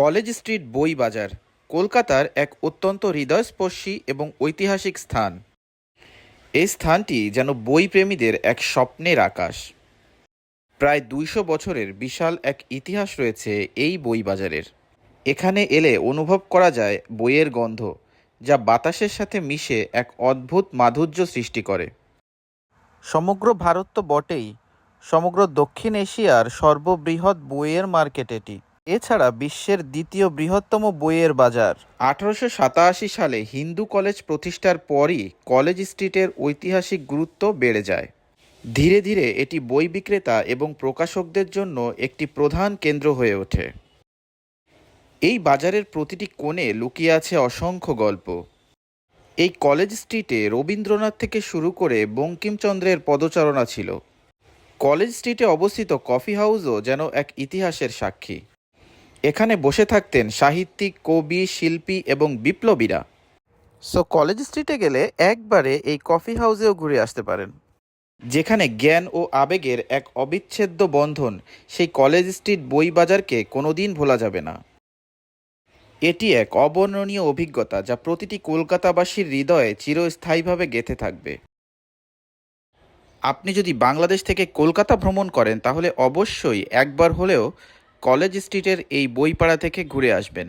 College street বই বাজার কলকাতার এক অত্যন্ত হৃদয়স্পর্শী এবং ঐতিহাসিক স্থান। এই স্থানটি যেন বই প্রেমীদের এক স্বপ্নের আকাশ। প্রায় দুইশো বছরের বিশাল এক ইতিহাস রয়েছে এই বই বাজারের এখানে এলে অনুভব করা যায় বইয়ের গন্ধ, যা বাতাসের সাথে মিশে এক অদ্ভুত মাধুর্য সৃষ্টি করে। সমগ্র ভারত তো বটেই, সমগ্র দক্ষিণ এশিয়ার সর্ববৃহৎ বইয়ের মার্কেট এটি। এছাড়া বিশ্বের দ্বিতীয় বৃহত্তম বইয়ের বাজার। আঠারোশো সাতাশি সালে হিন্দু কলেজ প্রতিষ্ঠার পরই কলেজ স্ট্রিটের ঐতিহাসিক গুরুত্ব বেড়ে যায়। ধীরে ধীরে এটি বই বিক্রেতা এবং প্রকাশকদের জন্য একটি প্রধান কেন্দ্র হয়ে ওঠে। এই বাজারের প্রতিটি কোণে লুকিয়ে আছে অসংখ্য গল্প। এই কলেজ স্ট্রিটে রবীন্দ্রনাথ থেকে শুরু করে বঙ্কিমচন্দ্রের পদচারণা ছিল। কলেজ স্ট্রিটে অবস্থিত কফি হাউসও যেন এক ইতিহাসের সাক্ষী। এখানে বসে থাকতেন সাহিত্যিক কবি শিল্পী এবং বিপ্লবীরা। সো কলেজ স্ট্রিটে গেলে একবারে এই কফি হাউসেও ঘুরে আসতে পারেন। যেখানে জ্ঞান ও আবেগের এক অবিচ্ছেদ্য বন্ধন সেই কলেজ স্ট্রিট বই বাজারকে কোনোদিন ভোলা যাবে না। এটি এক অবর্ণনীয় অভিজ্ঞতা যা প্রতিটি কলকাতাবাসীর হৃদয়ে চিরস্থায়ীভাবে গেঁথে থাকবে। আপনি যদি বাংলাদেশ থেকে কলকাতা ভ্রমণ করেন তাহলে অবশ্যই একবার হলেও কলেজ স্ট্রিটের এই বইপাড়া থেকে ঘুরে আসবেন।